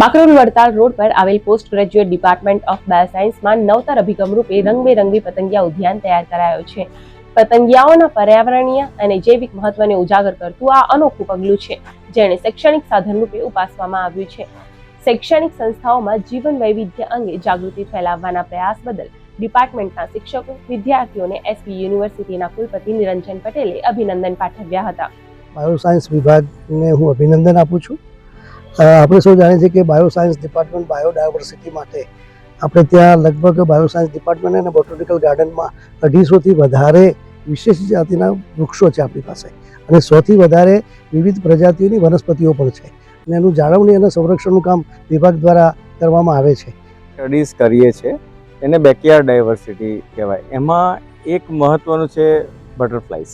Bakrol Vadtal road પર આવેલ post graduate department of બાયોસાયન્સમાં નવતર અભિગમ રૂપે રંગબેરંગી પતંગિયા ઉદ્યાન તૈયાર કરાયો છે. પતંગિયાઓના પર્યાવરણીય અને જૈવિક મહત્વને ઉજાગર કરતું આ અનોખું પગલું છે જેને શૈક્ષણિક સાધન રૂપે ઉપાસવામાં આવ્યું છે. શૈક્ષણિક સંસ્થાઓમાં જીવન વૈવિધ્ય અંગે જાગૃતિ ફેલાવવાના પ્રયાસ બદલ ડિપાર્ટમેન્ટના શિક્ષકો, વિદ્યાર્થીઓને એસપી યુનિવર્સિટીના કુલપતિ નિરંજન પટેલે અભિનંદન પાઠવ્યા હતા. બાયોસાયન્સ વિભાગને હું અભિનંદન આપું છું. આપણે સૌ જાણીએ છીએ કે બાયોસાયન્સ ડિપાર્ટમેન્ટ બાયોડાયવર્સિટી માટે આપણે ત્યાં લગભગ બાયોસાયન્સ ડિપાર્ટમેન્ટ અને બોટોનિકલ ગાર્ડનમાં અઢીસોથી વધારે વિશેષ જાતિના વૃક્ષો છે આપણી પાસે. અને સોથી વધારે વિવિધ પ્રજાતિઓની વનસ્પતિઓ પણ છે. અને એનું જાળવણી અને સંરક્ષણનું કામ વિભાગ દ્વારા કરવામાં આવે છે. સ્ટડીઝ કરીએ છીએ. એને બેકયાર્ડ ડાયવર્સિટી કહેવાય. એમાં એક મહત્વનું છે બટરફ્લાઇઝ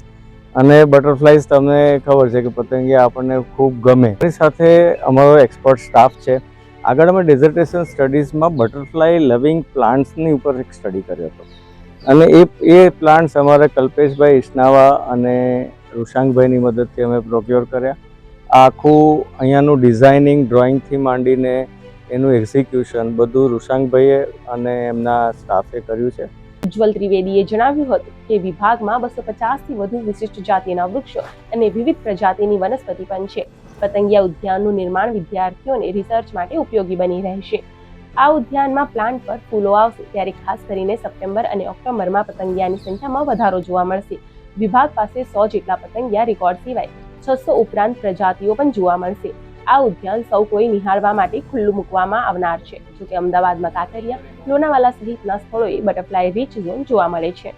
અને બટરફ્લાઇઝ તમને ખબર છે કે પતંગિયા આપણને ખૂબ ગમે. એની સાથે અમારો એક્સપર્ટ સ્ટાફ છે. આગળ અમે ડેઝર્ટેશન સ્ટડીઝમાં બટરફ્લાય લવિંગ પ્લાન્ટ્સની ઉપર એક સ્ટડી કર્યો હતો. અને એ એ પ્લાન્ટ્સ અમારા કલ્પેશભાઈ ઇસનાવા અને ઋષાંકભાઈની મદદથી અમે પ્રોક્યોર કર્યા. આખું અહીંયાનું ડિઝાઇનિંગ, ડ્રોઈંગથી માંડીને એનું એક્ઝિક્યુશન બધું ઋષાંકભાઈએ અને એમના સ્ટાફે કર્યું છે. ઉજ્જવલ ત્રિવેદીએ જણાવ્યું હતું કે વિભાગમાં બસો પચાસથી વધુ વિશિષ્ટ જાતિના વૃક્ષો અને વિવિધ પ્રજાતિની વનસ્પતિ પણ છે. પતંગિયા ઉદ્યાનનું નિર્માણ વિદ્યાર્થીઓને રિસર્ચ માટે ઉપયોગી બની રહેશે. આ ઉદ્યાનમાં પ્લાન્ટ પર ફૂલો આવશે ત્યારે ખાસ કરીને સપ્ટેમ્બર અને ઓક્ટોબરમાં પતંગિયાની સંખ્યામાં વધારો જોવા મળશે. વિભાગ પાસે સો જેટલા પતંગિયા રેકોર્ડ સિવાય છસો ઉપરાંત પ્રજાતિઓ પણ જોવા મળશે. આ ઉદ્યાન સૌ કોઈ નિહાળવા માટે ખુલ્લું મૂકવામાં આવનાર છે. જોકે અમદાવાદમાં કાંકરિયા, લોનાવાલા સહિતના સ્થળોએ બટરફ્લાય રીચ ઝોન જોવા મળે છે.